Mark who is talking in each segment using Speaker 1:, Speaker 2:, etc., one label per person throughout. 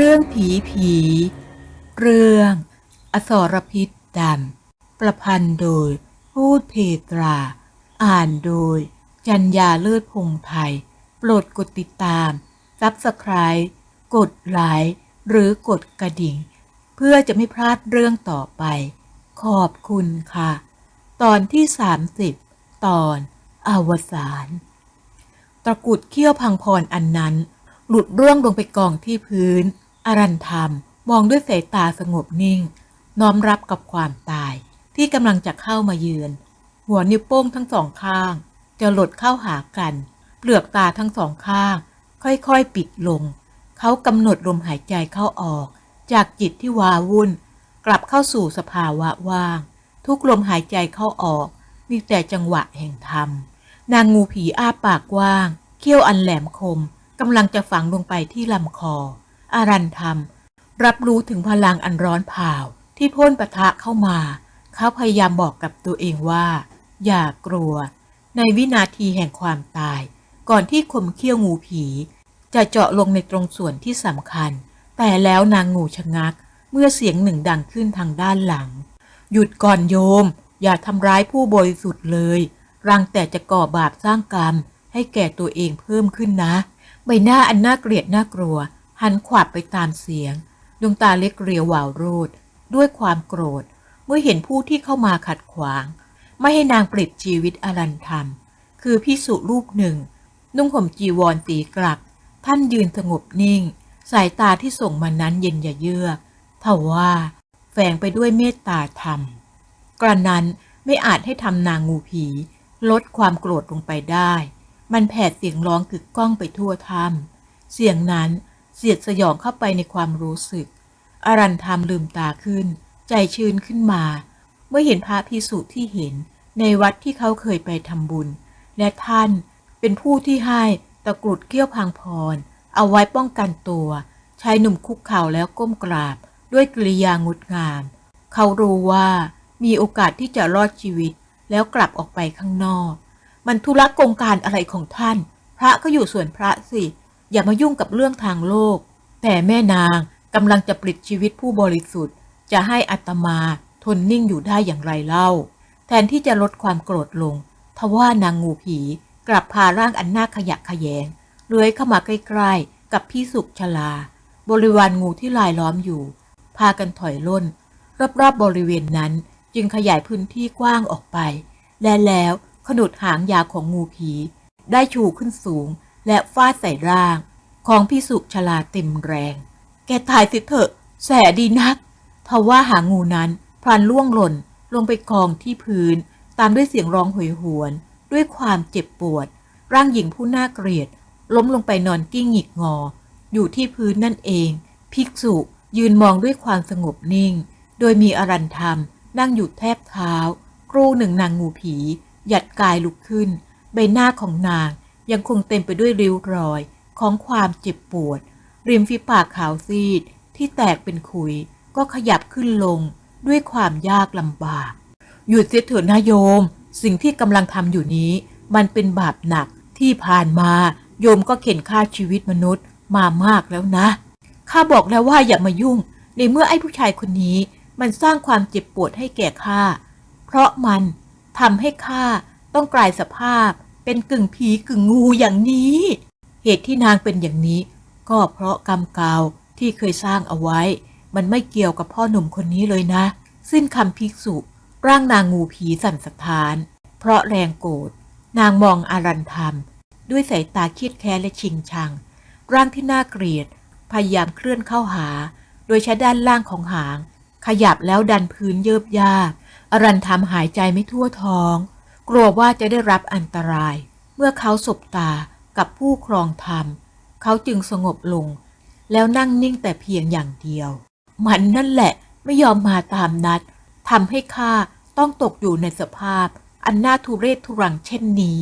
Speaker 1: รื่องผีผี เรื่อง อสรพิษดำ ประพันธ์โดย พูดเพตรา อ่านโดย จัญญาเลิศพงไทย โปรดกดติดตามซับสไคร b e กดไลค์หรือกดกระดิ่ง เพื่อจะไม่พลาดเรื่องต่อไป ขอบคุณค่ะ ตอนที่ 30 ตอนอวสานตะกุดเขี้ยวพังพรอันนั้น หลุดร่วงลงไปกองที่พื้น อรันธรรมมองด้วยสายตาสงบนิ่ง น้อมรับกับความตายที่กำลังจะเข้ามาเยือน หัวนิ้วโป้งทั้งสองข้าง จะหลดเข้าหากัน เปลือกตาทั้งสองข้าง ค่อยๆปิดลง เขากำหนดลมหายใจเข้าออก จากจิตที่วาวุ่น กลับเข้าสู่สภาวะว่าง ทุกลมหายใจเข้าออก มีแต่จังหวะแห่งธรรม นางงูผีอ้าปากกว้าง เขี้ยวอันแหลมคมกำลังจะฝังลงไปที่ลำคอ อารันธรรม รับรู้ถึงพลังอันร้อนเผาที่พ่นปะทะเข้ามา เขาพยายามบอกกับตัวเองว่า อย่ากลัว ในวินาทีแห่งความตาย ก่อนที่คมเขี้ยวงูผี จะเจาะลงในตรงส่วนที่สำคัญ แต่แล้วนางงูชะงัก เมื่อเสียงหนึ่งดังขึ้นทางด้านหลัง หยุดก่อนโยม อย่าทำร้ายผู้บริสุทธิ์เลยรังแต่จะก่อบาปสร้างกรรม ให้แก่ตัวเองเพิ่มขึ้นนะ ใบหน้าอันน่าเกลียดน่ากลัว หันขวับไปตามเสียง ดวงตาเล็กเรียววาวโรดด้วยความโกรธ เมื่อเห็นผู้ที่เข้ามาขัดขวาง ไม่ให้นางปลิดชีวิตอรันธรรม คือพิสุรูปหนึ่ง นุ่งห่มจีวรตีกลัก ท่านยืนสงบนิ่ง สายตาที่ส่งมานั้นเย็นย่าเยือกทว่าแฝงไปด้วยเมตตาธรรม กระนั้นไม่อาจให้ทำนางงูผี ลดความโกรธลงไปได้ มันแผดเสียงร้องกึกก้องไปทั่วถ้ำเสียงนั้น เสียดสยองเข้าไปในความรู้สึก อรันธรรมลืมตาขึ้น ใจชื้นขึ้นมา เมื่อเห็นพระพิสุที่เห็น ในวัดที่เขาเคยไปทำบุญ และท่านเป็นผู้ที่ให้ตะกรุดเกี้ยวพังพร เอาไว้ป้องกันตัวชายหนุ่มคุกเข่าแล้วก้มกราบ ด้วยกริยางดงาม เขารู้ว่ามีโอกาสที่จะรอดชีวิต แล้วกลับออกไปข้างนอก มันธุระกงการอะไรของท่าน พระก็อยู่ส่วนพระสิ อย่ามายุ่งกับเรื่องทางโลก แต่แม่นางกำลังจะปลิดชีวิตผู้บริสุทธิ์ จะให้อัตมาทนนิ่งอยู่ได้อย่างไรเล่า แทนที่จะลดความโกรธลง ทว่านางงูผีกลับพาร่างอันน่าขยะแขยงเลื้อยเข้ามาใกล้ๆ กับพี่สุกชลา บริวารงูที่ลายล้อมอยู่ พากันถอยล่น รอบๆบบริเวณนั้นจึงขยายพื้นที่กว้างออกไป และแล้วขนุดหางยาวของงูผี ได้ชูขึ้นสูง และฟาดใส่ร่างของพี่สุชลาเต็มแรง แกตายสิเถอะ แสดีนัก ทว่าหางงูนั้นพลันล่วงหล่นลงไปกองที่พื้น ตามด้วยเสียงร้องโหยหวน ด้วยความเจ็บปวด ร่างหญิงผู้น่าเกลียด ล้มลงไปนอนกิ้งหงิกงอ อยู่ที่พื้นนั่นเอง ภิกษุยืนมองด้วยความสงบนิ่ง โดยมีอรันธรรม นั่งอยู่แทบเท้า ครู่หนึ่งนางงูผี หยัดกายลุกขึ้น ใบหน้าของนาง ยังคงเต็มไปด้วยริ้วรอย ของความเจ็บปวด ริมฝีปากขาวซีดที่แตกเป็นขุย ก็ขยับขึ้นลงด้วยความยากลำบาก หยุดเสียเถิดนะโยม สิ่งที่กำลังทำอยู่นี้ มันเป็นบาปหนักที่ผ่านมา โยมก็เข็นฆ่าชีวิตมนุษย์มามากแล้วนะ ข้าบอกแล้วว่าอย่ามายุ่ง ในเมื่อไอ้ผู้ชายคนนี้ มันสร้างความเจ็บปวดให้แก่ข้า เพราะมันทำให้ข้าต้องกลายสภาพ เป็นกึ่งผีกึ่งงูอย่างนี้ เหตุที่นางเป็นอย่างนี้ ก็เพราะกรรมเก่าที่เคยสร้างเอาไว้ มันไม่เกี่ยวกับพ่อหนุ่มคนนี้เลยนะ สิ้นคำภิกษุ ร่างนางงูผีสั่นสะท้าน เพราะแรงโกรธนางมองอารันธรรม ด้วยสายตาเครียดแค้นและชิงชัง ร่างที่น่าเกลียด พยายามเคลื่อนเข้าหา โดยใช้ด้านล่างของหาง ขยับแล้วดันพื้นเยิบยาบอารันธรรมหายใจไม่ทั่วท้อง กลัวว่าจะได้รับอันตราย เมื่อเขาสบตากับผู้ครองธรรม เขาจึงสงบลง แล้วนั่งนิ่งแต่เพียงอย่างเดียว มันนั่นแหละไม่ยอมมาตามนัดทำให้ข้าต้องตกอยู่ในสภาพ อันน่าทุเรศทุรังเช่นนี้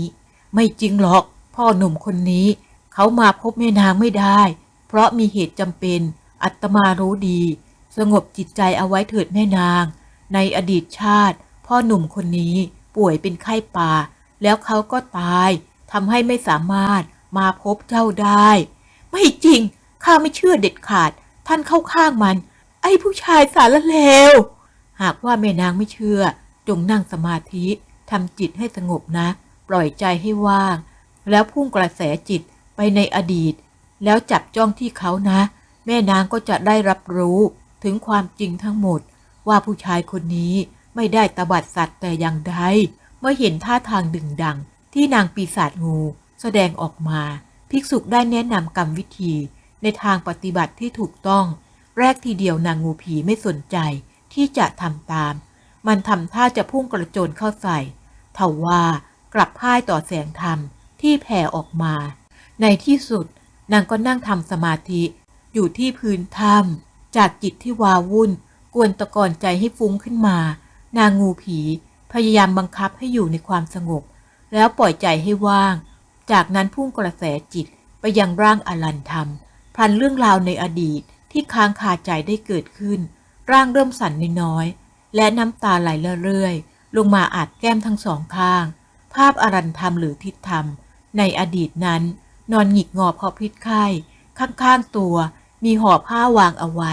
Speaker 1: ไม่จริงหรอก พ่อหนุ่มคนนี้ เขามาพบแม่นางไม่ได้ เพราะมีเหตุจำเป็นอัตมารู้ดี สงบจิตใจเอาไว้เถิดแม่นาง ในอดีตชาติ พ่อหนุ่มคนนี้ ป่วยเป็นไข้ป่า แล้วเขาก็ตายทำให้ไม่สามารถมาพบเจ้าได้ ไม่จริง ข้าไม่เชื่อเด็ดขาด ท่านเข้าข้างมัน ไอ้ผู้ชายสารเลว หากว่าแม่นางไม่เชื่อ จงนั่งสมาธิทำจิตให้สงบนะ ปล่อยใจให้ว่าง แล้วพุ่งกระแสจิตไปในอดีต แล้วจับจ้องที่เขานะ แม่นางก็จะได้รับรู้ถึงความจริงทั้งหมดว่าผู้ชายคนนี้ ไม่ได้ตบัดสัตว์แต่อย่างใดเมื่อเห็นท่าทางดึงดัง ที่นางปีศาจงู แสดงออกมา ภิกษุได้แนะนำกรรมวิธี ในทางปฏิบัติที่ถูกต้อง แรกทีเดียวนางงูผีไม่สนใจที่จะทำตาม มันทำท่าจะพุ่งกระโจนเข้าใส่ทว่ากลับพ่ายต่อแสงธรรมที่แผ่ออกมา ในที่สุด นางก็นั่งทำสมาธิอยู่ที่พื้นถ้ำจากจิตที่วาวุ่น กวนตะกอนใจให้ฟุ้งขึ้นมา นางงูผีพยายามบังคับให้อยู่ในความสงบ แล้วปล่อยใจให้ว่าง จากนั้นพุ่งกระแสจิตไปยังร่างอลันธรรมพลันเรื่องราวในอดีตที่ค้างคาใจได้เกิดขึ้น ร่างเริ่มสั่นน้อยๆและน้ำตาไหลเรื่อยๆลงมาอาดแก้มทั้งสองข้าง ภาพอรันธรรมหรือทิศธรรม ในอดีตนั้น นอนหงิกงอเพราะพิษไข้ข้างๆตัว มีห่อผ้าวางเอาไว้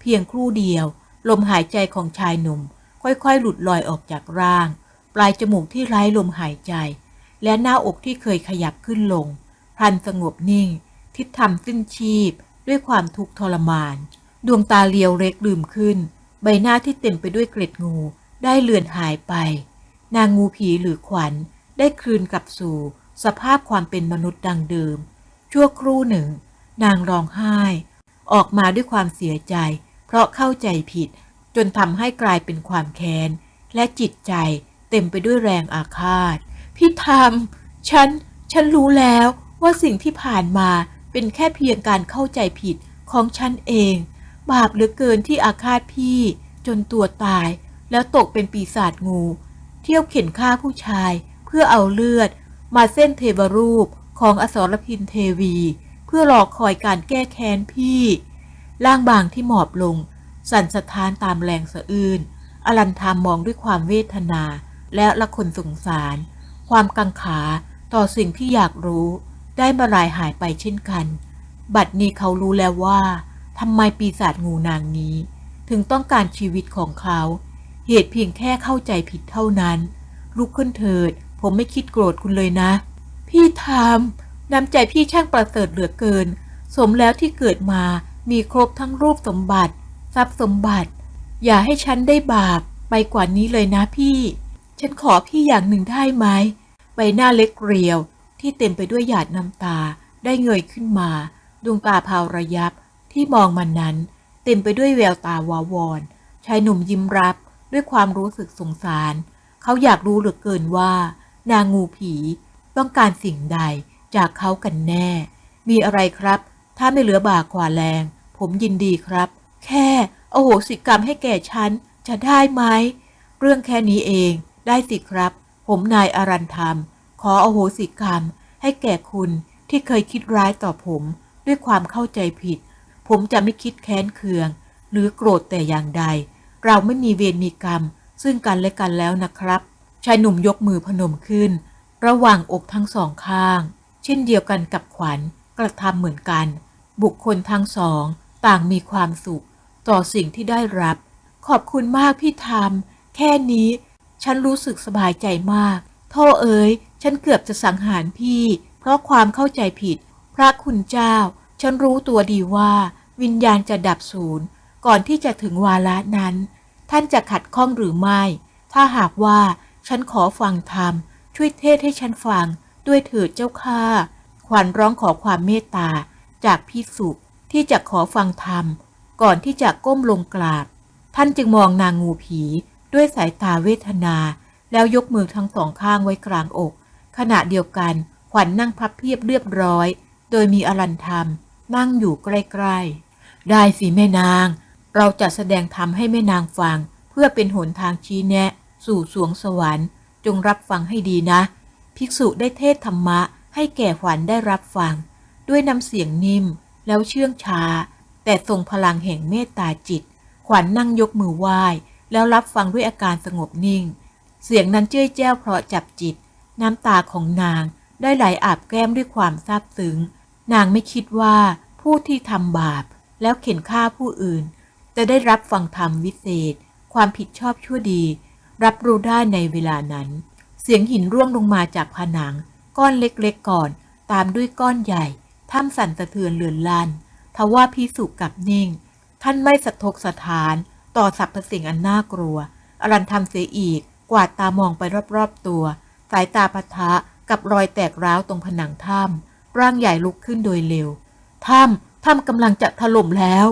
Speaker 1: เพียงครู่เดียว ลมหายใจของชายหนุ่ม ค่อยๆ หลุดลอยออกจากร่าง ปลายจมูกที่ไร้ลมหายใจ และหน้าอกที่เคยขยับขึ้นลงพลันสงบนิ่ง ทิศธรรมสิ้นชีพ ด้วยความทุกข์ทรมาน ดวงตาเลียวเล็กลืมขึ้น ใบหน้าที่เต็มไปด้วยเกล็ดงู ได้เลือนหายไป นางงูผีหรือขวัญ ได้คืนกลับสู่ สภาพความเป็นมนุษย์ดังเดิม ชั่วครู่หนึ่ง นางร้องไห้ ออกมาด้วยความเสียใจ เพราะเข้าใจผิด นทำให้กลายเป็นความแค้น และจิตใจเต็มไปด้วยแรงอาฆาต พี่ธรรมฉัน ฉันรู้แล้วว่าสิ่งที่ผ่านมาเป็นแค่เพียงการเข้าใจผิดของฉันเอง บาปเหลือเกินที่อาฆาตพี่ จนตัวตาย แล้วตกเป็นปีศาจงู เที่ยวเข็นฆ่าผู้ชายเพื่อเอาเลือด มาเส้นเทวรูปของอสรพินเทวี เพื่อรอคอยการแก้แค้นพี่ ร่างบางที่หมอบลง สั่นสะท้านตามแรงสะอื้นอลันทามมองด้วยความเวทนา และละคนสงสาร ความกังขาต่อสิ่งที่อยากรู้ ได้มาลายหายไปเช่นกัน บัดนี้เขารู้แล้วว่าทำไมปีศาจงูนางนี้ ถึงต้องการชีวิตของเขา เหตุเพียงแค่เข้าใจผิดเท่านั้น ลุกขึ้นเถิด ผมไม่คิดโกรธคุณเลยนะ พี่ทำน้ำใจพี่ช่างประเสริฐเหลือเกิน สมแล้วที่เกิดมามีครบทั้งรูปสมบัติ ทรัพย์สมบัติ อย่าให้ฉันได้บาปไปกว่านี้เลยนะพี่ ฉันขอพี่อย่างหนึ่งได้ไหมใบหน้าเล็กเรียวที่เต็มไปด้วยหยาดน้ำตาได้เงยขึ้นมา ดวงตาพาวระยับที่มองมันนั้น เต็มไปด้วยแววตาวาวอนชายหนุ่มยิ้มรับด้วยความรู้สึกสงสาร เขาอยากรู้เหลือเกินว่า นางงูผีต้องการสิ่งใดจากเขากันแน่ มีอะไรครับ ถ้าไม่เหลือบากกว่าแรง ผมยินดีครับ แค่โอโหสิกรรมให้แก่ฉัน จะได้ไหม เรื่องแค่นี้เอง ได้สิครับ ผมนายอารันธรรม ขอโอโหสิกรรม ให้แก่คุณที่เคยคิดร้ายต่อผม ด้วยความเข้าใจผิด ผมจะไม่คิดแค้นเคือง หรือโกรธแต่อย่างใด เราไม่มีเวรมีกรรม ซึ่งกันและกันแล้วนะครับชายหนุ่มยกมือพนมขึ้น ระหว่างอกทั้งสองข้าง เช่นเดียวกันกับขวัญกระทำเหมือนกัน บุคคลทั้งสอง ต่างมีความสุข ต่อสิ่งที่ได้รับ ขอบคุณมากพี่ทำแค่นี้ ฉันรู้สึกสบายใจมาก โทษเอ๋ย ฉันเกือบจะสังหารพี่ เพราะความเข้าใจผิด พระคุณเจ้า ฉันรู้ตัวดีว่า วิญญาณจะดับสูญก่อนที่จะถึงวาระนั้น ท่านจะขัดข้องหรือไม่ ถ้าหากว่าฉันขอฟังธรรม ช่วยเทศให้ฉันฟัง ด้วยเถิดเจ้าข้าขวัญร้องขอความเมตตาจากพี่สุที่จะขอฟังธรรม ก่อนที่จะก้มลงกราบ ท่านจึงมองนางงูผีด้วยสายตาเวทนา แล้วยกมือทั้งสองข้างไว้กลางอก ขณะเดียวกันขวัญนนั่งพับเพียบเรียบร้อย โดยมีอรันธรรม นั่งอยู่ใกล้ๆ ได้สิแม่นาง เราจะแสดงธรรมให้แม่นางฟัง เพื่อเป็นหนทางชี้แนะ สู่สวงสวรรค์ จงรับฟังให้ดีนะ ภิกษุได้เทศธรรมะให้แก่ขวัญได้รับฟัง ด้วยน้ำเสียงนิ่ม แล้วเชื่องช้า แต่ทรงพลังแห่งเมตตาจิต ขวัญนนั่งยกมือไหว้ แล้วรับฟังด้วยอาการสงบนิ่ง เสียงนั้นเจ้ยแจ้วเพราะจับจิต น้ำตาของนางได้ไหลอาบแก้มด้วยความซาบซึ้ง นางไม่คิดว่าผู้ที่ทำบาป แล้วเข็นฆ่าผู้อื่น จะได้รับฟังธรรมวิเศษ ความผิดชอบชั่วดี รับรู้ได้ในเวลานั้น เสียงหินร่วงลงมาจากผนัง ก้อนเล็กๆก่อน ตามด้วยก้อนใหญ่ถ้ำสั่นสะเทือนเลือนลาน ทว่าพิสุกับนิ่ง ท่านไม่สะทกสถานต่อสรรพสิ่งอันน่ากลัว อรันทำเสียอีก กวาดตามองไปรอบๆตัว สายตาปะทะกับรอยแตกร้าวตรงผนังถ้ำร่างใหญ่ลุกขึ้นโดยเร็ว ถ้ำถ้ำกำลังจะถล่มแล้ว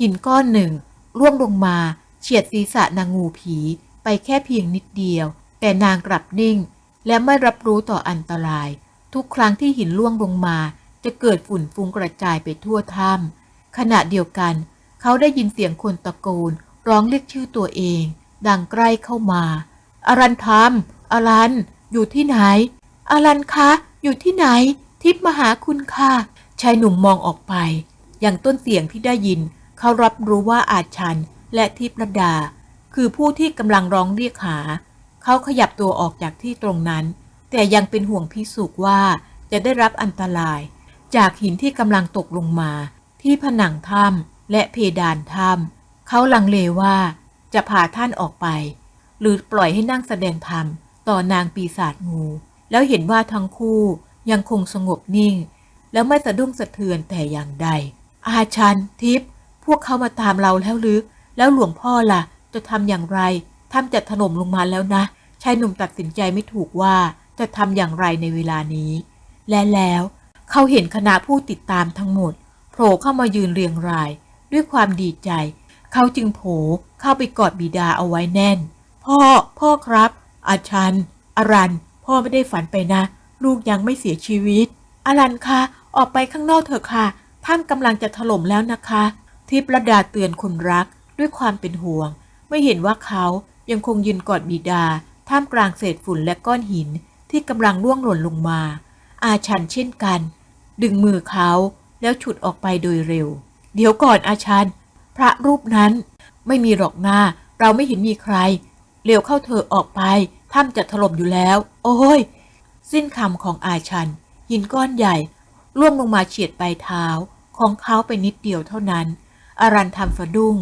Speaker 1: หินก้อนหนึ่งร่วงลงมาเฉียดศีรษะนางงูผีไปแค่เพียงนิดเดียว แต่นางกลับนิ่ง และไม่รับรู้ต่ออันตราย ทุกครั้งที่หินล่วงลงมา จะเกิดฝุ่นฟุ้งกระจายไปทั่วถ้ำขณะเดียวกัน เขาได้ยินเสียงคนตะโกน ร้องเรียกชื่อตัวเอง ดังใกล้เข้ามา อรันทมอรัน อยู่ที่ไหน อรันคะ อยู่ที่ไหน ทิพมาหาคุณค่ะ ชายหนุ่มมองออกไป อย่างต้นเสียงที่ได้ยิน เขารับรู้ว่าอาชันและทิพระดา คือผู้ที่กำลังร้องเรียกหา เขาขยับตัวออกจากที่ตรงนั้น แต่ยังเป็นห่วงพิสุกว่าจะได้รับอันตราย จากหินที่กำลังตกลงมา ที่ผนังถ้ำและเพดานถ้ำเขาลังเลว่าจะพาท่านออกไป หรือปล่อยให้นั่งแสดงธรรมต่อนางปีศาจงู แล้วเห็นว่าทั้งคู่ยังคงสงบนิ่ง แล้วไม่สะดุ้งสะเทือนแต่อย่างใด อาชันทิพย์พวกเขามาตามเราแล้วหรือแล้วหลวงพ่อล่ะ จะทำอย่างไรถ้ำจะถล่มลงมาแล้วนะชายหนุ่มตัดสินใจไม่ถูกว่าจะทำอย่างไรในเวลานี้ และแล้ว เขาเห็นคณะผู้ติดตามทั้งหมดโผล่เข้ามายืนเรียงราย ด้วยความดีใจ เขาจึงโผล่เข้าไปกอดบิดาเอาไว้แน่น พ่อ พ่อครับ อาชันอารัน พ่อไม่ได้ฝันไปนะ ลูกยังไม่เสียชีวิตอารันคะออกไปข้างนอกเถอะค่ะท่านกำลังจะถล่มแล้วนะคะ ทิพระดาเตือนคนรักด้วยความเป็นห่วง ไม่เห็นว่าเขายังคงยืนกอดบิดา ท่ามกลางเศษฝุ่นและก้อนหินที่กำลังร่วงหล่นลงมา อาชันเช่นกัน ดึงมือเขาแล้วฉุดออกไปโดยเร็ว เดี๋ยวก่อนอาชัน พระรูปนั้น ไม่มีหรอกหน้า เราไม่เห็นมีใคร เร็วเข้าเธอออกไปถ้ำจะถล่มอยู่แล้ว โอ้ย สิ้นคำของอาชัน หินก้อนใหญ่ร่วงลงมาเฉียดปลายเท้าของเขาไปนิดเดียวเท่านั้น อารันทำสะดุ้ง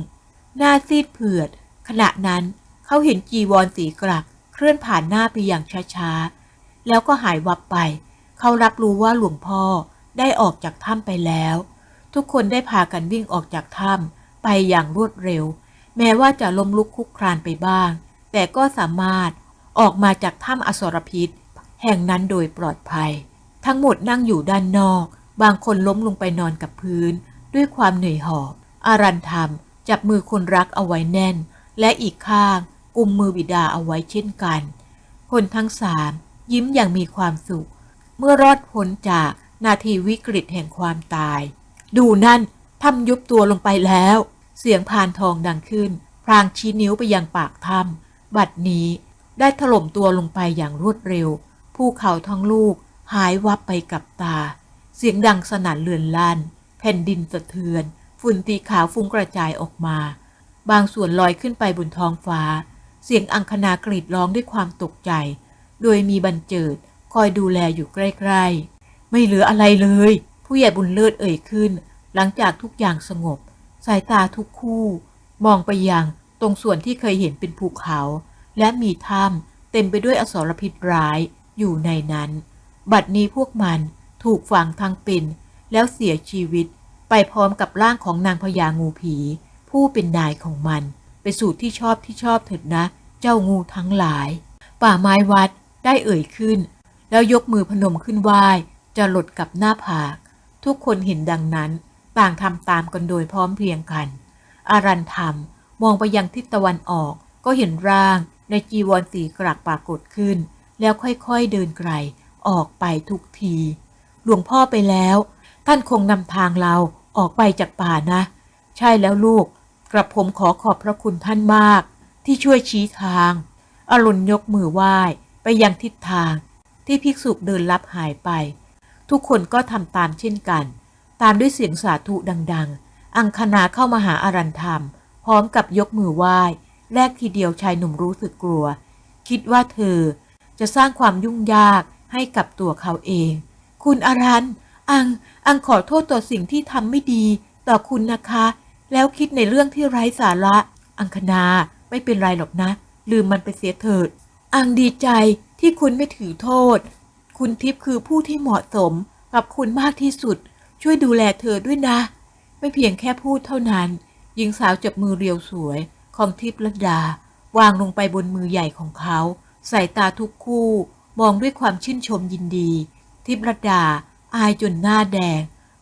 Speaker 1: หน้าซีดเผือด ขณะนั้นเขาเห็นจีวรสีกรัก เคลื่อนผ่านหน้าไปอย่างช้าๆ แล้วก็หายวับไป เขารับรู้ว่าหลวงพ่อได้ออกจากถ้ำไปแล้ว ทุกคนได้พากันวิ่งออกจากถ้ำไปอย่างรวดเร็ว แม้ว่าจะล้มลุกคลุกคลานไปบ้าง แต่ก็สามารถออกมาจากถ้ำอสรพิษ แห่งนั้นโดยปลอดภัย ทั้งหมดนั่งอยู่ด้านนอก บางคนล้มลงไปนอนกับพื้น ด้วยความเหนื่อยหอบ อารันธรรมจับมือคนรักเอาไว้แน่น และอีกข้างกุมมือบิดาเอาไว้เช่นกัน คนทั้งสามยิ้มอย่างมีความสุข เมื่อรอดพ้นจากนาทีวิกฤตแห่งความตาย ดูนั่นถ้ำยุบตัวลงไปแล้ว เสียงพานทองดังขึ้น พรางชี้นิ้วไปยังปากถ้ำบัดนี้ได้ถล่มตัวลงไปอย่างรวดเร็ว ภูเขาทั้งลูกหายวับไปกับตา เสียงดังสนั่นเลือนลั่น แผ่นดินสะเทือน ฝุ่นตีขาวฟุ้งกระจายออกมา บางส่วนลอยขึ้นไปบนท้องฟ้า เสียงอังคณากรีดร้องด้วยความตกใจ โดยมีบันเจิด คอยดูแลอยู่ใกล้ๆ ไม่เหลืออะไรเลย ผู้ใหญ่บุญเลิศเอ่ยขึ้น หลังจากทุกอย่างสงบ สายตาทุกคู่ มองไปยังตรงส่วนที่เคยเห็นเป็นภูเขา และมีถ้ำเต็มไปด้วยอสรพิษร้ายอยู่ในนั้น บัดนี้พวกมันถูกฝังทั้งเป็น แล้วเสียชีวิตไปพร้อมกับร่างของนางพญางูผี ผู้เป็นนายของมัน ไปสู่ที่ชอบที่ชอบเถิดนะ เจ้างูทั้งหลาย ป่าไม้วัดได้เอ่ยขึ้น แล้วยกมือพนมขึ้นไหว้จะหลดกับหน้าผาก ทุกคนเห็นดังนั้น ต่างทำตามกันโดยพร้อมเพรียงกัน อารันธรรมมองไปยังทิศตะวันออกก็เห็นร่างในจีวรสีกรักปรากฏขึ้น แล้วค่อยๆเดินไกลออกไปทุกที หลวงพ่อไปแล้ว ท่านคงนำทางเราออกไปจากป่านะ ใช่แล้วลูก กระผมขอขอบพระคุณท่านมาก ที่ช่วยชี้ทาง อรุณยกมือไหว้ไปยังทิศทาง ที่ภิกษุเดินลับหายไป ทุกคนก็ทำตามเช่นกัน ตามด้วยเสียงสาธุดัง ๆ อังคณาเข้ามาหาอารันธรรม พร้อมกับยกมือไหว้ แรกทีเดียวชายหนุ่มรู้สึกกลัว คิดว่าเธอจะสร้างความยุ่งยากให้กับตัวเขาเอง คุณอารัน อัง อังขอโทษต่อสิ่งที่ทำไม่ดีต่อคุณนะคะ แล้วคิดในเรื่องที่ไร้สาระ อังคณาไม่เป็นไรหรอกนะ ลืมมันไปเสียเถิด อังดีใจ ที่คุณไม่ถือโทษ คุณทิพย์คือผู้ที่เหมาะสมกับคุณมากที่สุด ช่วยดูแลเธอด้วยนะ ไม่เพียงแค่พูดเท่านั้น หญิงสาวจับมือเรียวสวย ของทิพย์ละดา วางลงไปบนมือใหญ่ของเขา สายตาทุกคู่ มองด้วยความชื่นชมยินดี ทิพย์ละดา อายจนหน้าแดง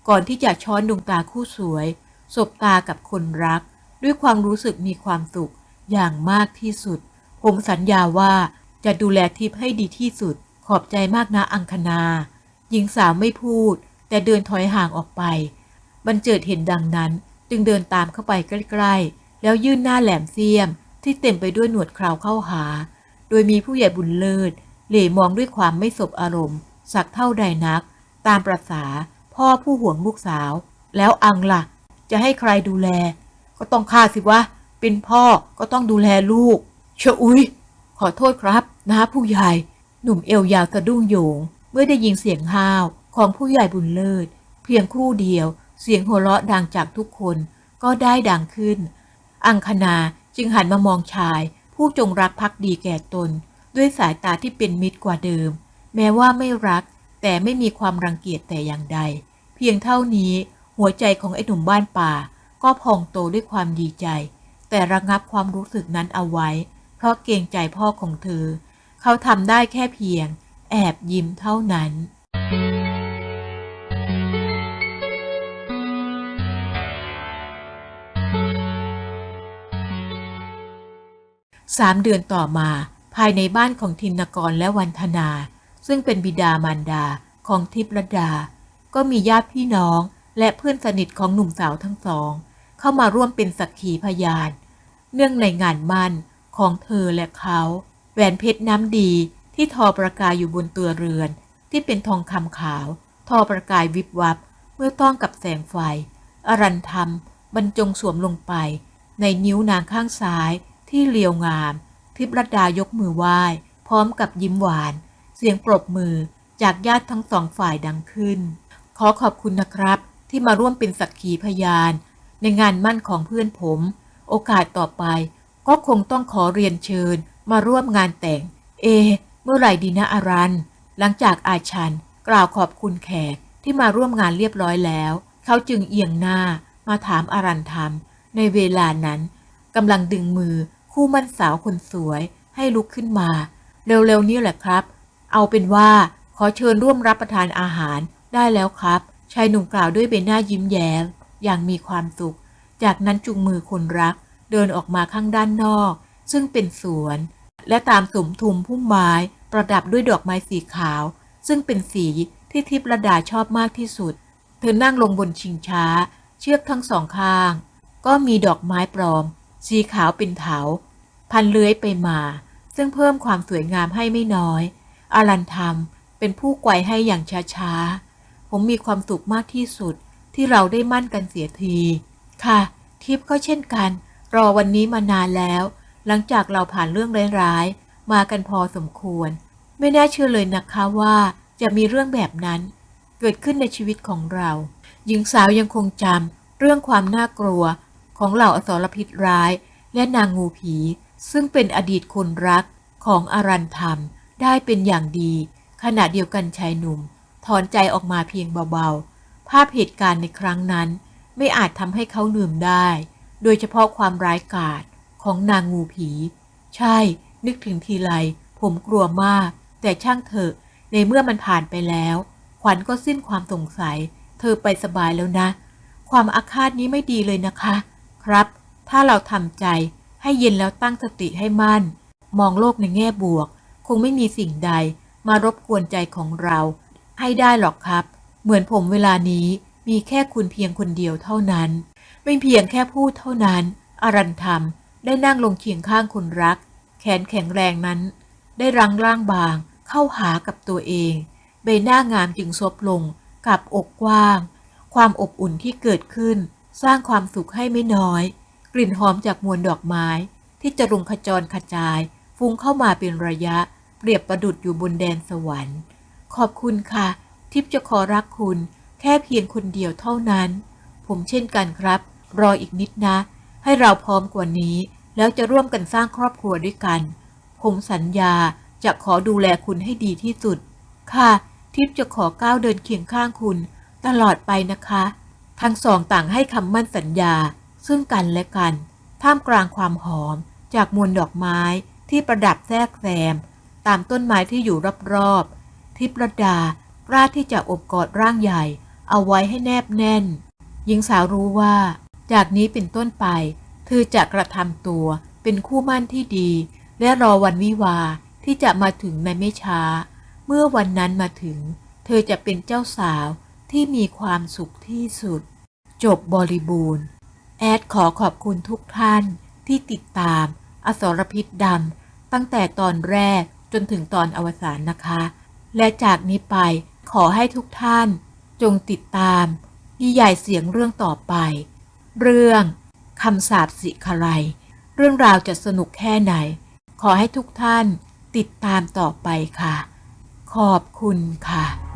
Speaker 1: ก่อนที่จะช้อนดวงตาคู่สวย สบตากับคนรัก ด้วยความรู้สึกมีความสุขอย่างมากที่สุด ผมสัญญาว่า จะดูแลทิพย์ให้ดีที่สุด ขอบใจมากนะอังคณา หญิงสาวไม่พูด แต่เดินถอยห่างออกไป บันเจิดเห็นดังนั้น จึงเดินตามเข้าไปใกล้ๆ แล้วยื่นหน้าแหลมเสียม ที่เต็มไปด้วยหนวดคราวเข้าหา โดยมีผู้ใหญ่บุญเลิศ เหล่มองด้วยความไม่สบอารมณ์ สักเท่าใดนัก ตามประษา พ่อผู้ห่วงลูกสาว แล้วอังล่ะ จะให้ใครดูแล ก็ต้องข้าสิวะ เป็นพ่อก็ต้องดูแลลูก เชอุ้ยขอโทษครับ นะผู้ใหญ่ หนุ่มเอวยาวสะดุ้งโยง เมื่อได้ยินเสียงห้าวของผู้ใหญ่บุญเลิศ เพียงครู่เดียว เสียงหัวเราะดังจากทุกคนก็ได้ดังขึ้น อังคณาจึงหันมามองชาย ผู้จงรักภักดีแก่ตน ด้วยสายตาที่เป็นมิตรกว่าเดิม แม้ว่าไม่รัก แต่ไม่มีความรังเกียจแต่อย่างใด เพียงเท่านี้หัวใจของไอ้หนุ่มบ้านป่า ก็พองโตด้วยความดีใจ แต่ระงับความรู้สึกนั้นเอาไว้ เพราะเกรงใจพ่อของเธอ เขาทำได้แค่เพียง แอบยิ้มเท่านั้นสามเดือนต่อมาภายในบ้านของทินกรและวันธนา ซึ่งเป็นบิดามารดาของทิพรดา ก็มีญาติพี่น้องและเพื่อนสนิทของหนุ่มสาวทั้งสอง เข้ามาร่วมเป็นสักขีพยาน เนื่องในงานมั่นของเธอและเขา แหวนเพชรน้ำดีที่ทอประกายอยู่บนตัวเรือน ที่เป็นทองคำขาว ทอประกายวิบวับ เมื่อต้องกับแสงไฟ อรันธรรมบรรจงสวมลงไป ในนิ้วนางข้างซ้ายที่เรียวงาม ทิพรดายกมือไหว้ พร้อมกับยิ้มหวาน เสียงปรบมือจากญาติทั้งสองฝ่ายดังขึ้น ขอขอบคุณนะครับ ที่มาร่วมเป็นสักขีพยาน ในงานมั่นของเพื่อนผม โอกาสต่อไปก็คงต้องขอเรียนเชิญ มาร่วมงานแต่ง เอ เมื่อไหร่ดีนะอารัน หลังจากอาชัน กล่าวขอบคุณแขกที่มาร่วมงานเรียบร้อยแล้ว เขาจึงเอียงหน้ามาถามอารันธรรม ในเวลานั้นกำลังดึงมือคู่มั่นสาวคนสวยให้ลุกขึ้นมา เร็วๆนี้แหละครับ เอาเป็นว่าขอเชิญร่วมรับประทานอาหารได้แล้วครับ ชายหนุ่มกล่าวด้วยใบหน้ายิ้มแย้มอย่างมีความสุข จากนั้นจุงมือคนรักเดินออกมาข้างด้านนอก ซึ่งเป็นสวน และตามสมทุมพุ่มไม้ประดับด้วยดอกไม้สีขาว ซึ่งเป็นสีที่ทิพระดาชอบมากที่สุด เธอนั่งลงบนชิงช้า เชือกทั้งสองข้าง ก็มีดอกไม้ปลอม สีขาวเป็นเถา พันเลื้อยไปมา ซึ่งเพิ่มความสวยงามให้ไม่น้อย อารันธรรมเป็นผู้ไกวให้อย่างช้าๆ ผมมีความสุขมากที่สุดที่เราได้มั่นกันเสียที ค่ะ ทิพย์ก็เช่นกัน รอวันนี้มานานแล้ว หลังจากเราผ่านเรื่องร้ายๆ มากันพอสมควร ไม่น่าเชื่อเลยนะคะว่าจะมีเรื่องแบบนั้น เกิดขึ้นในชีวิตของเรา หญิงสาวยังคงจำเรื่องความน่ากลัว ของเหล่าอสรพิษร้าย และนางงูผี ซึ่งเป็นอดีตคนรักของอารันธรรม ได้เป็นอย่างดี ขณะเดียวกันชายหนุ่ม ถอนใจออกมาเพียงเบาๆ ภาพเหตุการณ์ในครั้งนั้น ไม่อาจทำให้เขาลืมได้ โดยเฉพาะความร้ายกาจ ของนางงูผี ใช่ นึกถึงทีไร ผมกลัวมาก แต่ช่างเถอะ ในเมื่อมันผ่านไปแล้ว ขวัญก็สิ้นความสงสัย เธอไปสบายแล้วนะ ความอาฆาตนี้ไม่ดีเลยนะคะ ครับ ถ้าเราทำใจให้เย็นแล้วตั้งสติให้มั่น มองโลกในแง่บวก คงไม่มีสิ่งใดมารบกวนใจของเรา ให้ได้หรอกครับ เหมือนผมเวลานี้มีแค่คุณเพียงคนเดียวเท่านั้น ไม่เพียงแค่พูดเท่านั้น อรันธรรม ได้นั่งลงเคียงข้างคนรัก แขนแข็งแรงนั้น ได้รังร่างบางเข้าหากับตัวเอง ใบหน้างามจึงซบลงกับอกกว้าง ความอบอุ่นที่เกิดขึ้น สร้างความสุขให้ไม่น้อย กลิ่นหอมจากมวลดอกไม้ ที่จะรุงขจรขจาย ฟุ้งเข้ามาเป็นระยะ เปรียบประดุดอยู่บนแดนสวรรค์ ขอบคุณค่ะ ทิพย์จะขอรักคุณ แค่เพียงคนเดียวเท่านั้นผผมเช่นกันครับ รออีกนิดนะ ให้เราพร้อมกว่านี้ แล้วจะร่วมกันสร้างครอบครัวด้วยกัน ผมสัญญาจะขอดูแลคุณให้ดีที่สุด ค่ะ ทิพย์จะขอก้าวเดินเคียงข้างคุณ ตลอดไปนะคะ ทั้งสองต่างให้คำมั่นสัญญา ซึ่งกันและกัน ท่ามกลางความหอม จากมวลดอกไม้ที่ประดับแทรกแซม ตามต้นไม้ที่อยู่รอบๆ ทิพรดากล้าที่จะอบกอดร่างใหญ่ เอาไว้ให้แนบแน่น หญิงสาวรู้ว่า จากนี้เป็นต้นไป เธอจะกระทำตัวเป็นคู่มั่นที่ดี และรอวันวิวาที่จะมาถึงในไม่ช้า เมื่อวันนั้นมาถึง เธอจะเป็นเจ้าสาวที่มีความสุขที่สุด จบบริบูรณ์ แอดขอขอบคุณทุกท่านที่ติดตาม อสรพิษดำตั้งแต่ตอนแรกจนถึงตอนอวสานนะคะ และจากนี้ไปขอให้ทุกท่าน จงติดตามนิยายเสียงเรื่องต่อไป เรื่องคำสาปสิคไรยเรื่องราวจะสนุกแค่ไหน ขอให้ทุกท่านติดตามต่อไปค่ะ ขอบคุณค่ะ